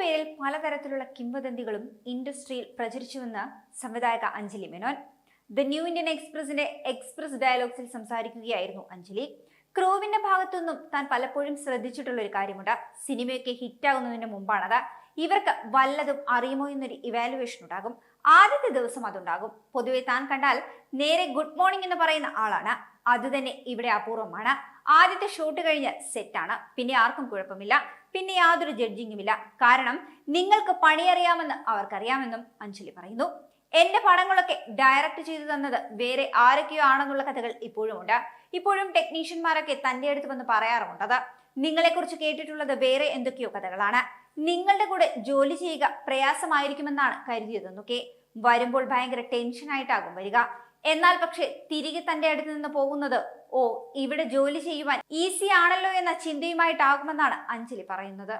പേരിൽ പലതരത്തിലുള്ള കിംവദന്തികളും ഇൻഡസ്ട്രിയിൽ പ്രചരിച്ചുവെന്ന് സംവിധായക Anjali Menon. The new Indian എക്സ്പ്രസിന്റെ express ഡയലോഗ്സിൽ സംസാരിക്കുകയായിരുന്നു അഞ്ജലി. ക്രൂവിന്റെ ഭാഗത്തുനിന്നും താൻ പലപ്പോഴും ശ്രദ്ധിച്ചിട്ടുള്ള ഒരു കാര്യമുണ്ട്. സിനിമയൊക്കെ ഹിറ്റാകുന്നതിന് മുമ്പാണത്. ഇവർക്ക് വല്ലതും അറിയുമോ എന്നൊരു ഇവാലുവേഷൻ ഉണ്ടാകും. ആദ്യത്തെ ദിവസം അതുണ്ടാകും. പൊതുവെ താൻ കണ്ടാൽ നേരെ ഗുഡ് മോർണിംഗ് എന്ന് പറയുന്ന ആളാണ്. അത് തന്നെ ഇവിടെ അപൂർവമാണ്. ആദ്യത്തെ ഷൂട്ട് കഴിഞ്ഞ് സെറ്റാണ് പിന്നെ ആർക്കും കുഴപ്പമില്ല. പിന്നെ യാതൊരു ജഡ്ജിങ്ങുമില്ല കാരണം നിങ്ങൾക്ക് പണിയറിയാമെന്ന് അവർക്കറിയാമെന്നും അഞ്ജലി പറയുന്നു. എന്റെ പടങ്ങളൊക്കെ ഡയറക്റ്റ് ചെയ്തു തന്നത് വേറെ ആരൊക്കെയോ ആണെന്നുള്ള കഥകൾ ഇപ്പോഴും ഉണ്ട്. ഇപ്പോഴും ടെക്നീഷ്യന്മാരൊക്കെ തന്റെ അടുത്ത് വന്ന് പറയാറുമുണ്ടത് നിങ്ങളെക്കുറിച്ച് കേട്ടിട്ടുള്ളത് വേറെ എന്തൊക്കെയോ കഥകളാണ്. നിങ്ങളുടെ കൂടെ ജോലി ചെയ്യുക പ്രയാസമായിരിക്കുമെന്നാണ് കരുതിയതെന്നൊക്കെ വരുമ്പോൾ ഭയങ്കര ടെൻഷനായിട്ടാകും വരിക. എന്നാൽ പക്ഷെ തിരികെ തന്റെ അടുത്ത് നിന്ന് പോകുന്നത് ഓ ഇവിടെ ജോലി ചെയ്യുവാൻ ഈസി ആണല്ലോ എന്ന ചിന്തയുമായിട്ടാകുമെന്നാണ് അഞ്ജലി പറയുന്നത്.